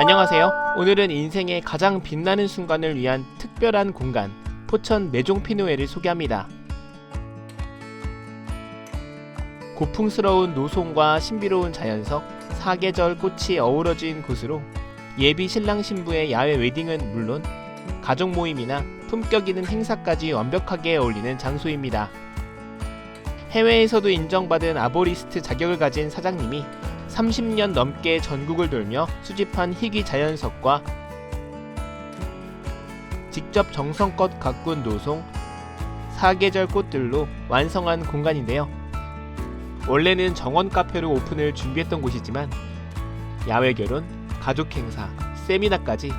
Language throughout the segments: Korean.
안녕하세요. 오늘은 인생의 가장 빛나는 순간을 위한 특별한 공간, 포천 매종 피노회를 소개합니다. 고풍스러운 노송과 신비로운 자연석, 사계절 꽃이 어우러진 곳으로 예비 신랑 신부의 야외 웨딩은 물론 가족 모임이나 품격 있는 행사까지 완벽하게 어울리는 장소입니다. 해외에서도 인정받은 아보리스트 자격을 가진 사장님이 30년 넘게 전국을 돌며 수집한 희귀 자연석과 직접 정성껏 가꾼 노송, 사계절 꽃들로 완성한 공간인데요. 원래는 정원 카페로 오픈을 준비했던 곳이지만 야외 결혼, 가족 행사, 세미나까지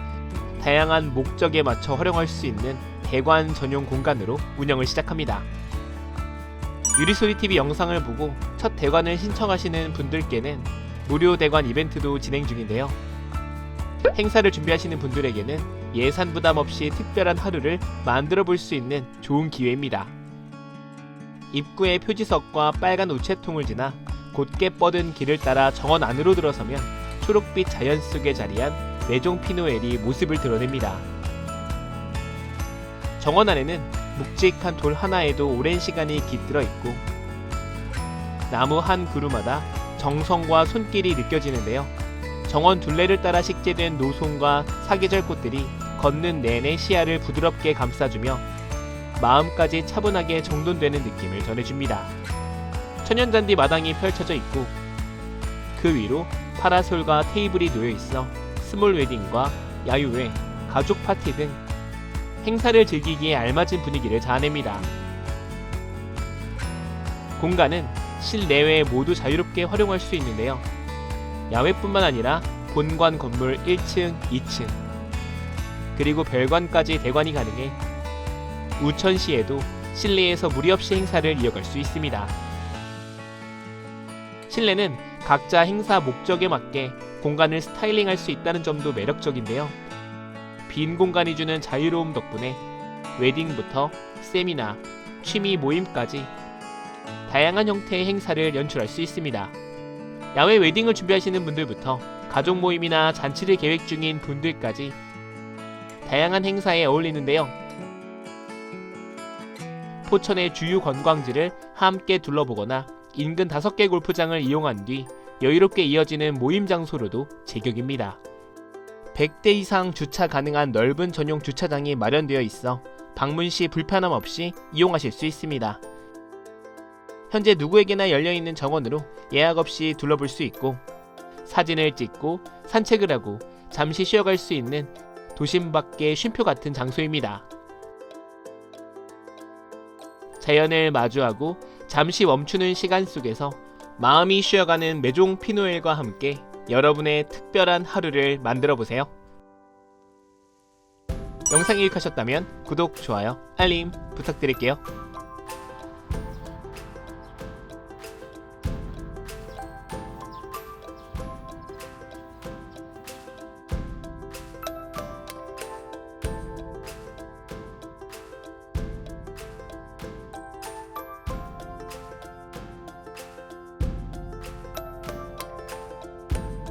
다양한 목적에 맞춰 활용할 수 있는 대관 전용 공간으로 운영을 시작합니다. 유리소리TV 영상을 보고 첫 대관을 신청하시는 분들께는 무료 대관 이벤트도 진행 중인데요. 행사를 준비하시는 분들에게는 예산 부담 없이 특별한 하루를 만들어 볼 수 있는 좋은 기회입니다. 입구의 표지석과 빨간 우체통을 지나 곧게 뻗은 길을 따라 정원 안으로 들어서면 초록빛 자연 속에 자리한 메종 피노엘이 모습을 드러냅니다. 정원 안에는 묵직한 돌 하나에도 오랜 시간이 깃들어 있고 나무 한 그루마다 정성과 손길이 느껴지는데요. 정원 둘레를 따라 식재된 노송과 사계절 꽃들이 걷는 내내 시야를 부드럽게 감싸주며 마음까지 차분하게 정돈되는 느낌을 전해줍니다. 천연잔디 마당이 펼쳐져 있고 그 위로 파라솔과 테이블이 놓여 있어 스몰 웨딩과 야유회, 가족 파티 등 행사를 즐기기에 알맞은 분위기를 자아냅니다. 공간은 실내외 모두 자유롭게 활용할 수 있는데요. 야외뿐만 아니라 본관 건물 1층, 2층, 그리고 별관까지 대관이 가능해 우천시에도 실내에서 무리 없이 행사를 이어갈 수 있습니다. 실내는 각자 행사 목적에 맞게 공간을 스타일링할 수 있다는 점도 매력적인데요. 빈 공간이 주는 자유로움 덕분에 웨딩부터 세미나, 취미 모임까지 다양한 형태의 행사를 연출할 수 있습니다. 야외 웨딩을 준비하시는 분들부터 가족 모임이나 잔치를 계획 중인 분들까지 다양한 행사에 어울리는데요. 포천의 주요 관광지를 함께 둘러보거나 인근 5개 골프장을 이용한 뒤 여유롭게 이어지는 모임 장소로도 제격입니다. 100대 이상 주차 가능한 넓은 전용 주차장이 마련되어 있어 방문 시 불편함 없이 이용하실 수 있습니다. 현재 누구에게나 열려있는 정원으로 예약 없이 둘러볼 수 있고 사진을 찍고 산책을 하고 잠시 쉬어갈 수 있는 도심 밖의 쉼표 같은 장소입니다. 자연을 마주하고 잠시 멈추는 시간 속에서 마음이 쉬어가는 메종 피노엘과 함께 여러분의 특별한 하루를 만들어 보세요. 영상이 유익하셨다면 구독, 좋아요, 알림 부탁드릴게요.